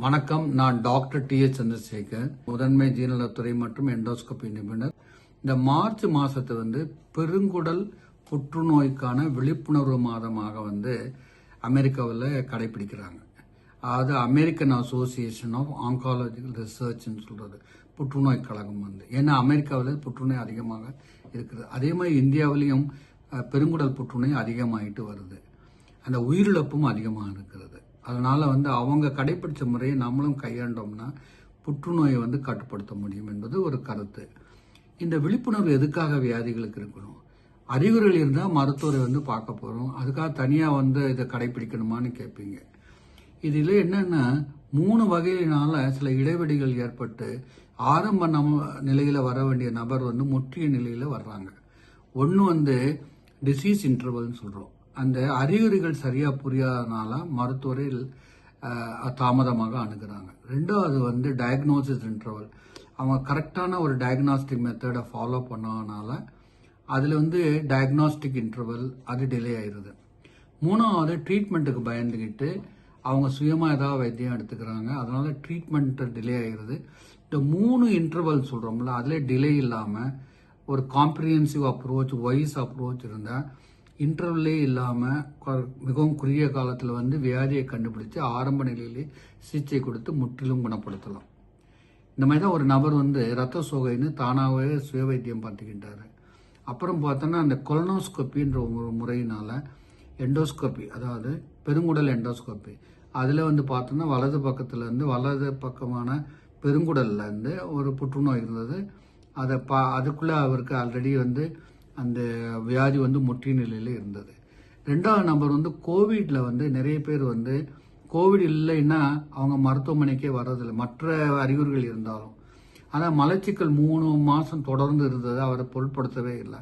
வணக்கம். நான் doctor D H Chandrasekhar முதன்மை ஜீரணத்துறை மற்றும் எண்டோஸ்கோபி நிபுணர். இந்த மார்ச் மாசத்தை வந்து பெருங்குடல் புற்றுநோய்க்கான விழிப்புணர்வு மாதமாக வந்து அமெரிக்காவில் கடைபிடிக்கிறாங்க. அதாவது அமெரிக்கன் அசோசியேஷன் ஆஃப் ஆங்காலஜிக்கல் ரிசர்ச்னு சொல்கிறது புற்றுநோய் கழகம் வந்து. ஏன்னா அமெரிக்காவில் புற்றுநோய் அதிகமாக இருக்குது. அதே மாதிரி இந்தியாவிலையும் பெருங்குடல் புற்றுநோய் அதிகமாகிட்டு வருது. அந்த உயிரிழப்பும் அதிகமாக இருக்குது. அதனால் வந்து அவங்க கடைப்பிடிச்ச முறையை நம்மளும் கையாண்டோம்னா புற்றுநோயை வந்து கட்டுப்படுத்த முடியும் என்பது ஒரு கருத்து. இந்த விழிப்புணர்வு எதுக்காக வியாதிகளுக்கு இருக்கணும்? அறிகுறிகள் இருந்தால் மருத்துவரை வந்து பார்க்க போகிறோம் அதுக்காக தனியாக வந்து இதை கடைபிடிக்கணுமான்னு கேட்பீங்க. இதில் என்னென்னா மூணு வகையினால் சில இடைவெளிகள் ஏற்பட்டு ஆரம்ப நம்ம நிலையில் வர வேண்டிய நபர் வந்து முற்றிய நிலையில் வர்றாங்க. ஒன்று வந்து டிசீஸ் இன்டர்வல்னு சொல்கிறோம் அந்த அறிகுறிகள் சரியாக புரியாதனால மருத்துவரில் தாமதமாக அணுகிறாங்க. ரெண்டாவது வந்து டயக்னோசிஸ் இன்டர்வல் அவங்க கரெக்டான ஒரு டயக்னாஸ்டிக் மெத்தடை ஃபாலோ பண்ணனால அதில் வந்து டயக்னாஸ்டிக் இன்டர்வல் அது டிலே ஆயிடுது மூணாவது ட்ரீட்மெண்ட்டுக்கு பயந்துக்கிட்டு அவங்க சுயமாக ஏதாவது வைத்தியம் எடுத்துக்கிறாங்க. அதனால ட்ரீட்மெண்ட்டு டிலே ஆகிடுது இந்த மூணு இன்டர்வல் சொல்கிறோம்ல அதில் டிலே இல்லாமல் ஒரு காம்ப்ரிஹென்சிவ் அப்ரோச் வைஸ் அப்ரோச் இருந்தால் இன்டர்வல்லே இல்லாமல் மிகவும் குறுகிய காலத்தில் வந்து வியாதியை கண்டுபிடிச்சு ஆரம்ப நிலையிலே சிகிச்சை கொடுத்து முற்றிலும் குணப்படுத்தலாம். இந்த மாதிரி தான் ஒரு நபர் வந்து ரத்த சோகைன்னு தானாகவே சுய வைத்தியம் பார்த்துக்கிட்டாரு. அப்புறம் பார்த்தோன்னா அந்த கொலனோஸ்கோப்பின்ற ஒரு முறையினால் எண்டோஸ்கோப்பி அதாவது பெருங்குடல் எண்டோஸ்கோப்பி அதில் வந்து பார்த்தோன்னா வலது பக்கத்தில் இருந்து வலது பக்கமான பெருங்குடல்லேருந்து ஒரு புற்றுநோய் இருந்தது. அதை பா அதுக்குள்ளே அவருக்கு ஆல்ரெடி வந்து அந்த வியாதி வந்து முற்றிய நிலையில் இருந்தது. ரெண்டாவது நம்பர் வந்து கோவிட்ல வந்து நிறைய பேர் வந்து கோவிட் இல்லைன்னா அவங்க மருத்துவமனைக்கே வர்றதில்லை. மற்ற அறிகுறிகள் இருந்தாலும். ஆனால் மலச்சிக்கல் மூணு மாதம் தொடர்ந்து இருந்தது. அவரை பொருட்படுத்தவே இல்லை.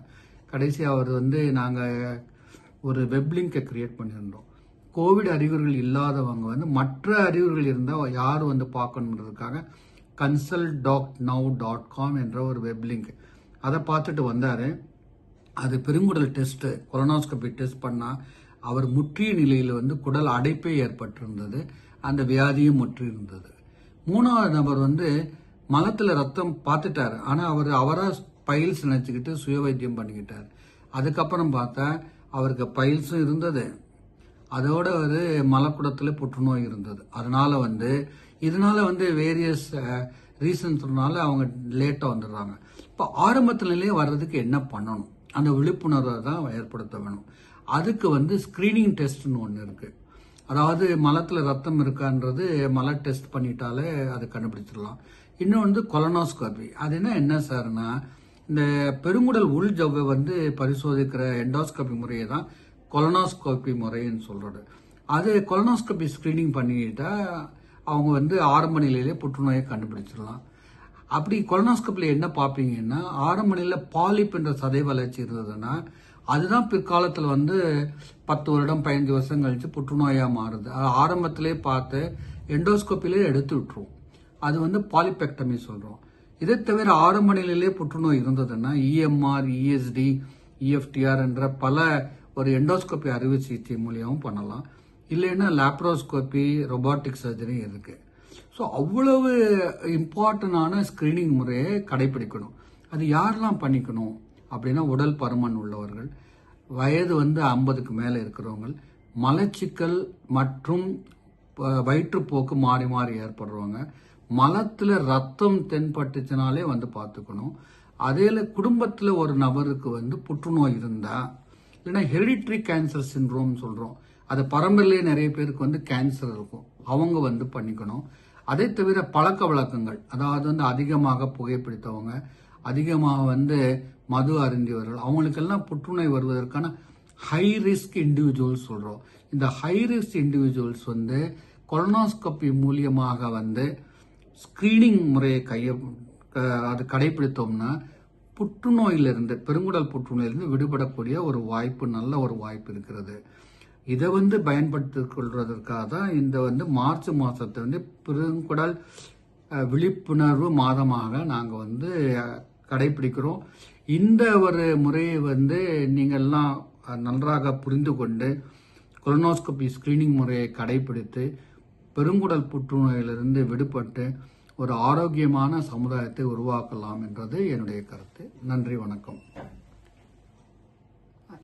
கடைசி அவர் வந்து நாங்கள் ஒரு வெப்லிங்கை கிரியேட் பண்ணியிருந்தோம். கோவிட் அறிகுறிகள் இல்லாதவங்க வந்து மற்ற அறிகுறிகள் இருந்தால் யார் வந்து பார்க்கணுன்றதுக்காக consult doc now dot com என்ற ஒரு வெப்லிங்க் அதை பார்த்துட்டு வந்தார். அது பெருங்குடல் டெஸ்ட் கொலனாஸ்கோபி டெஸ்ட் பண்ணா அவர் முற்றிய நிலையில் வந்து குடல் அடைப்பே ஏற்பட்டிருந்தது அந்த வியாதியும் முற்றியிருந்தது. மூணாவது நபர் வந்து மலத்தில் ரத்தம் பார்த்துட்டார். ஆனால் அவர் அவராக பயில்ஸ் நினச்சிக்கிட்டு சுய வைத்தியம் பண்ணிக்கிட்டார். அதுக்கப்புறம் பார்த்தா அவருக்கு பைல்ஸும் இருந்தது. அதோட ஒரு மலக்குடத்தில் புற்றுநோய் இருந்தது. அதனால வந்து இதனால வந்து வேரியஸ் ரீசன்ஸ்னால அவங்க லேட்டாக வந்துடுறாங்க. இப்போ ஆரம்பத்துலேயே வர்றதுக்கு என்ன பண்ணணும்? அந்த விழிப்புணர்வை தான் ஏற்படுத்த வேணும் அதுக்கு வந்து ஸ்கிரீனிங் டெஸ்ட்னு ஒன்று இருக்குது அதாவது மலத்தில் ரத்தம் இருக்கான்றது மலை டெஸ்ட் பண்ணிட்டாலே அது கண்டுபிடிச்சிடலாம். இன்னொன்று வந்து கொலனோஸ்கோபி அது என்ன என்ன சார்னா இந்த பெருங்குடல் உள் ஜவ்வை வந்து பரிசோதிக்கிற எண்டோஸ்கோபி முறையை தான் கொலனோஸ்கோபி முறைன்னு சொல்கிறது அது கொலனோஸ்கோபி ஸ்க்ரீனிங் பண்ணிட்டா அவங்க வந்து ஆரம்ப நிலையிலே புற்றுநோயை கண்டுபிடிச்சிடலாம். அப்படி கொலனோஸ்கோப்பில் என்ன பார்ப்பீங்கன்னா ஆரம்ப நிலையில் பாலிப் என்ற சதை வளர்ச்சி இருந்ததுன்னா அதுதான் பிற்காலத்தில் வந்து பத்து வருடம் பதினஞ்சு வருஷம் கழிச்சு புற்றுநோயாக மாறுது. அது ஆரம்பத்திலே பார்த்து எண்டோஸ்கோப்பிலே எடுத்து விட்டுருவோம். அது வந்து பாலிபெக்டமி சொல்கிறோம் இதை தவிர ஆரம்ப நிலையிலே புற்றுநோய் இருந்ததுன்னா இஎம்ஆர் இஎஸ்டி இஎஃப்டிஆர் என்ற பல ஒரு எண்டோஸ்கோப்பி அறுவை சிகிச்சை மூலியமும் பண்ணலாம். இல்லைன்னா லேப்ரோஸ்கோப்பி ரொபாட்டிக் சர்ஜரி இருக்குது ஸோ அவ்வளவு இம்பார்ட்டண்டான ஸ்க்ரீனிங் முறையை கடைபிடிக்கணும் அது யாரெல்லாம் பண்ணிக்கணும்? அப்படின்னா உடல் பருமன் உள்ளவர்கள் வயது வந்து ஐம்பதுக்கு மேலே இருக்கிறவங்க மலச்சிக்கல் மற்றும் வயிற்றுப்போக்கு மாறி மாறி ஏற்படுறவங்க மலத்தில் ரத்தம் தென்பட்டுச்சுனாலே வந்து பார்த்துக்கணும். அதில் குடும்பத்தில் ஒரு நபருக்கு வந்து புற்றுநோய் இருந்தால் இல்லைன்னா ஹெரிடிட்ரி கேன்சர் சின்ரோம் சொல்கிறோம் அது பரம்பரையிலே நிறைய பேருக்கு வந்து கேன்சர் இருக்கும். அவங்க வந்து பண்ணிக்கணும். அதை தவிர பழக்க வழக்கங்கள் அதாவது வந்து அதிகமாக புகைப்பிடித்தவங்க அதிகமாக வந்து மது அருந்தியவர்கள் அவங்களுக்கெல்லாம் புற்றுநோய் வருவதற்கான ஹை ரிஸ்க் இண்டிவிஜுவல்ஸ் சொல்கிறோம் இந்த ஹை ரிஸ்க் இண்டிவிஜுவல்ஸ் வந்து கொலனோஸ்கோப்பி மூலியமாக வந்து ஸ்கிரீனிங் முறையை கைய க- அது கடைபிடித்தோம்னா புற்றுநோயிலிருந்து பெருங்குடல் புற்றுநோயிலிருந்து விடுபடக்கூடிய ஒரு வாய்ப்பு நல்ல ஒரு வாய்ப்பு இருக்கிறது. இதை வந்து பயன்படுத்திக் கொள்வதற்காக தான் இந்த வந்து மார்ச் மாதத்தை வந்து பெருங்குடல் விழிப்புணர்வு மாதமாக நாங்கள் வந்து கடைபிடிக்கிறோம். இந்த ஒரு முறையை வந்து நீங்கள்லாம் நன்றாக புரிந்து கொண்டு கொலனோஸ்கோபி ஸ்க்ரீனிங் முறையை கடைபிடித்து பெருங்குடல் புற்றுநோயிலிருந்து விடுபட்டு ஒரு ஆரோக்கியமான சமுதாயத்தை உருவாக்கலாம் என்றது என்னுடைய கருத்து. நன்றி வணக்கம்.